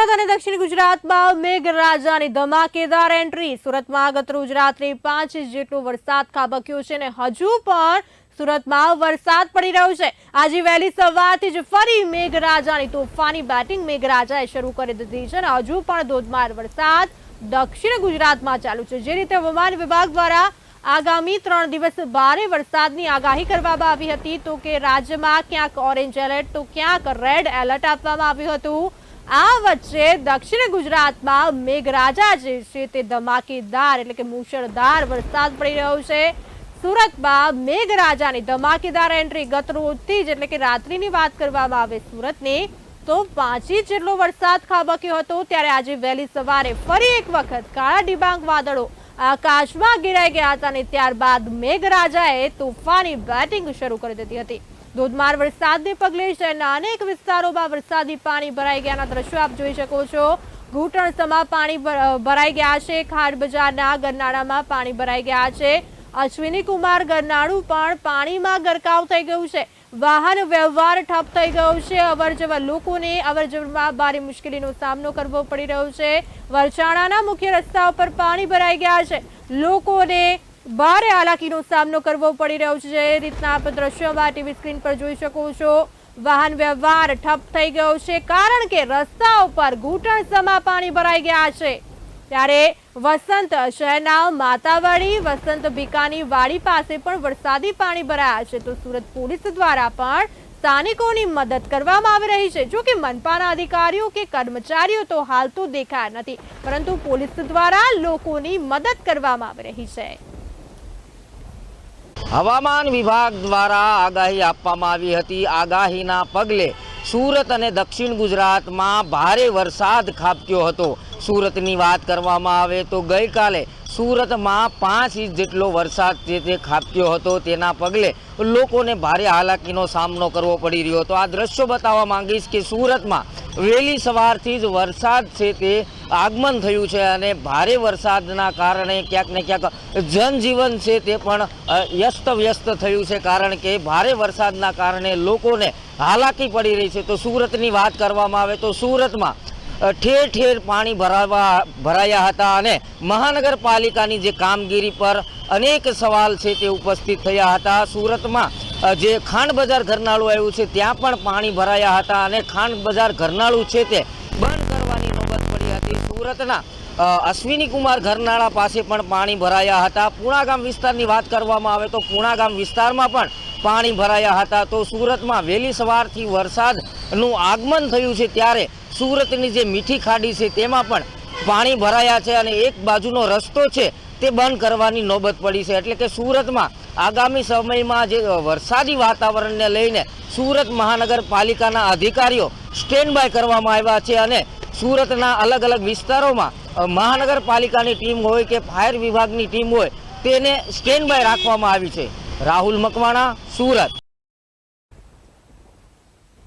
સુરત અને દક્ષિણ ગુજરાતમાં મેઘરાજાની ધમાકેદાર એન્ટ્રી. સુરતમાં ગત રોજ રાત્રે પાંચ જેટલો વરસાદ ખાબક્યો છે અને હજુ પણ સુરતમાં વરસાદ પડી રહ્યો છે. આજે વહેલી સવારથી જ ફરી મેઘરાજાની તોફાની બેટિંગ મેઘરાજાએ શરૂ કરી દીધી છે અને હજુ પણ ધોધમાર વરસાદ દક્ષિણ ગુજરાતમાં ચાલુ છે. જે રીતે હવામાન વિભાગ દ્વારા આગામી ત્રણ દિવસ ભારે વરસાદની આગાહી કરવામાં આવી હતી. તો કે રાજ્યમાં ક્યાંક ઓરેન્જ એલર્ટ, તો ક્યાંક રેડ એલર્ટ આપવામાં આવ્યું હતું. આ વચ્ચે દક્ષિણ ગુજરાતમાં મેઘરાજા જે છે તે ધમાકેદાર એટલે કે મુશળધાર વરસાદ પડી રહ્યો છે. સુરતમાં મેઘરાજાની ધમાકેદાર એન્ટ્રી ગત રોજથી જ એટલે કે રાત્રિની વાત કરવામાં આવે સુરતની, તો પાંચ જેટલો વરસાદ ખાબક્યો હતો ત્યારે આજે વહેલી સવારે ફરી એક વખત કાળા ડિબાંગ વાદળો આકાશમાં ગિરાઈ ગયા હતા અને ત્યારબાદ મેઘરાજાએ તોફાની બેટિંગ શરૂ કરી દીધી હતી. ધોધમાર વરસાદને પગલે શહેરના અનેક વિસ્તારોમાં વરસાદી પાણી ભરાઈ ગયાના દ્રશ્યો આપ જોઈ શકો છો. ઘૂંટણ સમા પાણી ભર- ભરાઈ ગયા છે. ખાડ બજારના ગરનાળામાં પાણી ભરાઈ ગયા છે. અશ્વિની કુમાર ગરનાળું પણ પાણીમાં ગરકાવ થઈ ગયું છે. વાહન વ્યવહાર ઠપ થઈ ગયો છે. અવર જવર લોકોને અવર જવરમાં ભારે મુશ્કેલીનો સામનો કરવો પડી રહ્યો છે. વરસાણાના મુખ્ય રસ્તા ઉપર પાણી ભરાઈ ગયા છે. લોકોને ભારે હાલાકીનો સામનો કરવો પડી રહ્યો છે. જે રીતના આપ દ્રશ્યોમાં ટીવી સ્ક્રીન પર જોઈ શકો છો. વાહન વ્યવહાર ઠપ થઈ ગયો છે કારણ કે રસ્તા ઉપર ઘૂંટણ સમા પાણી ભરાઈ ગયા છે. ત્યારે વસંત શહેરના માતાવાડી, વસંત ભીકાની વાડી પાસે પણ વરસાદી પાણી ભરાયા છે. તો સુરત પોલીસ દ્વારા પણ સ્થાનિકોની મદદ કરવામાં આવી રહી છે. જો કે મનપાના અધિકારીઓ કે કર્મચારીઓ તો હાલ તો દેખાયા નથી. પરંતુ પોલીસ દ્વારા લોકોની મદદ કરવામાં આવી રહી છે. હવામાન વિભાગ દ્વારા આગાહી આપવામાં આવી હતી. આગાહીના પગલે સુરત અને દક્ષિણ ગુજરાતમાં ભારે વરસાદ ખાબક્યો હતો. સુરતની વાત કરવામાં આવે તો ગઈકાલે સુરતમાં પાંચ ઇંચ જેટલો વરસાદ જે તે ખાબક્યો હતો. તેના પગલે લોકોને ભારે હાલાકીનો સામનો કરવો પડી રહ્યો હતો. આ દ્રશ્યો બતાવવા માંગીશ કે સુરતમાં વહેલી સવારથી જ વરસાદ છે તે આગમન થયું છે અને ભારે વરસાદના કારણે ક્યાંક ને ક્યાંક જનજીવન છે તે પણ વ્યસ્ત વ્યસ્ત થયું છે. કારણ કે ભારે વરસાદના કારણે લોકોને હાલાકી પડી રહી છે. તો સુરતની વાત કરવામાં આવે તો સુરતમાં ઠેર ઠેર પાણી ભરાવા, ભરાયા હતા અને મહાનગરપાલિકાની જે કામગીરી પર અનેક સવાલ છે તે ઉપસ્થિત થયા હતા. સુરતમાં જે ખાંડ બજાર ઘરનાળું આવ્યું છે, ત્યાં પણ પાણી ભરાયા હતા અને ખાંડ બજાર ઘરનાળું છે તે બંધ સુરતના અશ્વિની કુમાર ઘરનાળા પાસે પણ પાણી ભરાયા હતા. પૂણાગામ વિસ્તારની વાત કરવામાં આવે તો પૂણાગામ વિસ્તારમાં પણ પાણી ભરાયા હતા. તો સુરતમાં વહેલી સવારથી વરસાદનું આગમન થયું છે ત્યારે સુરતની જે મીઠી ખાડી છે તેમાં પણ પાણી ભરાયા છે અને એક બાજુનો રસ્તો છે તે બંધ કરવાની નોબત પડી છે. એટલે કે સુરતમાં આગામી સમયમાં જે વરસાદી વાતાવરણને લઈને સુરત મહાનગરપાલિકાના અધિકારીઓ સ્ટેન્ડ બાય કરવામાં આવ્યા છે અને સુરતના અલગ અલગ વિસ્તારોમાં મહાનગરપાલિકાની ટીમ હોય કે ફાયર વિભાગની ટીમ હોય, તેને સ્ટેન્ડ બાય રાખવામાં આવી છે. રાહુલ મકવાણા, સુરત.